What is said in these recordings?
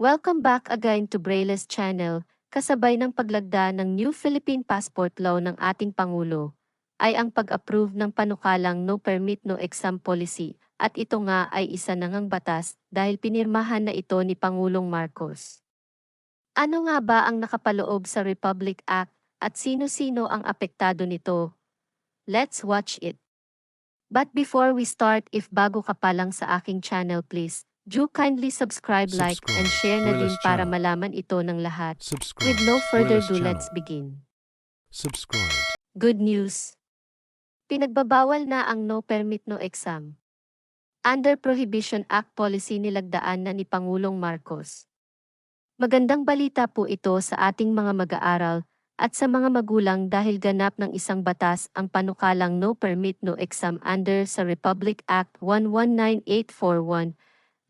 Welcome back again to Braille's channel, kasabay ng paglagda ng New Philippine Passport Law ng ating Pangulo, ay ang pag-approve ng panukalang No Permit No Exam Policy, at ito nga ay isa na ngang batas dahil pinirmahan na ito ni Pangulong Marcos. Ano nga ba ang nakapaloob sa Republic Act at sino-sino ang apektado nito? Let's watch it. But before we start, if bago ka pa lang sa aking channel please, do kindly subscribe, like, and Subscribe. share na din para channel. malaman ito ng lahat. Subscribe. With no further Braille's ado, channel. let's begin. Subscribe. Good news! Pinagbabawal na ang no permit no exam. Under Prohibition Act policy nilagdaan na ni Pangulong Marcos. Magandang balita po ito sa ating mga mag-aaral at sa mga magulang dahil ganap ng isang batas ang panukalang no permit no exam under sa Republic Act 119841,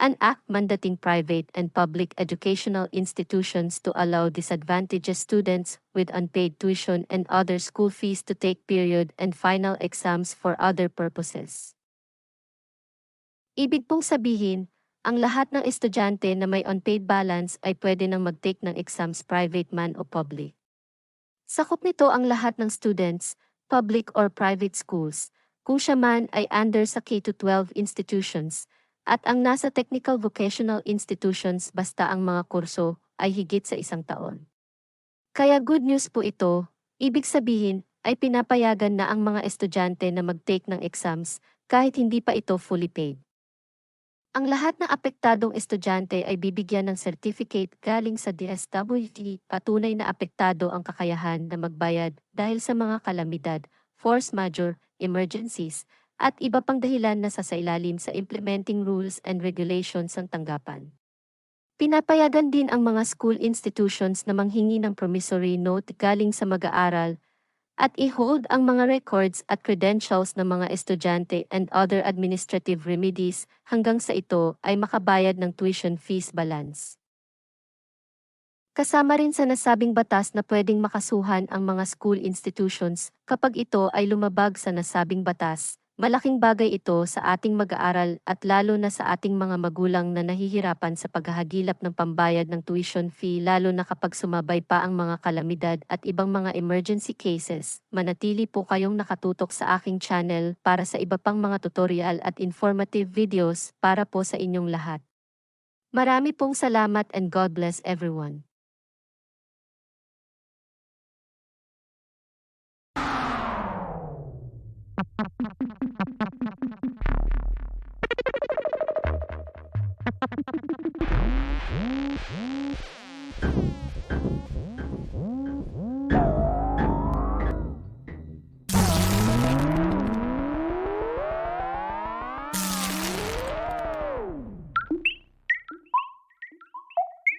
an act mandating private and public educational institutions to allow disadvantaged students with unpaid tuition and other school fees to take period and final exams for other purposes. Ibig pong sabihin, ang lahat ng estudyante na may unpaid balance ay pwede nang mag-take ng exams private man o public. Sakop nito ang lahat ng students, public or private schools, kung siya man ay under sa K-12 institutions, at ang nasa technical vocational institutions basta ang mga kurso ay higit sa isang taon. Kaya good news po ito, ibig sabihin ay pinapayagan na ang mga estudyante na mag-take ng exams kahit hindi pa ito fully paid. Ang lahat ng apektadong estudyante ay bibigyan ng certificate galing sa DSWD patunay na apektado ang kakayahan na magbayad dahil sa mga kalamidad, force majeure, emergencies, at iba pang dahilan na sasailalim sa implementing rules and regulations ng tanggapan. Pinapayagan din ang mga school institutions na manghingi ng promissory note galing sa mag-aaral at i-hold ang mga records at credentials ng mga estudyante and other administrative remedies hanggang sa ito ay makabayad ng tuition fees balance. Kasama rin sa nasabing batas na pwedeng makasuhan ang mga school institutions kapag ito ay lumabag sa nasabing batas. Malaking bagay ito sa ating mag-aaral at lalo na sa ating mga magulang na nahihirapan sa paghahagilap ng pambayad ng tuition fee lalo na kapag sumabay pa ang mga kalamidad at ibang mga emergency cases. Manatili po kayong nakatutok sa aking channel para sa iba pang mga tutorial at informative videos para po sa inyong lahat. Marami pong salamat and God bless everyone.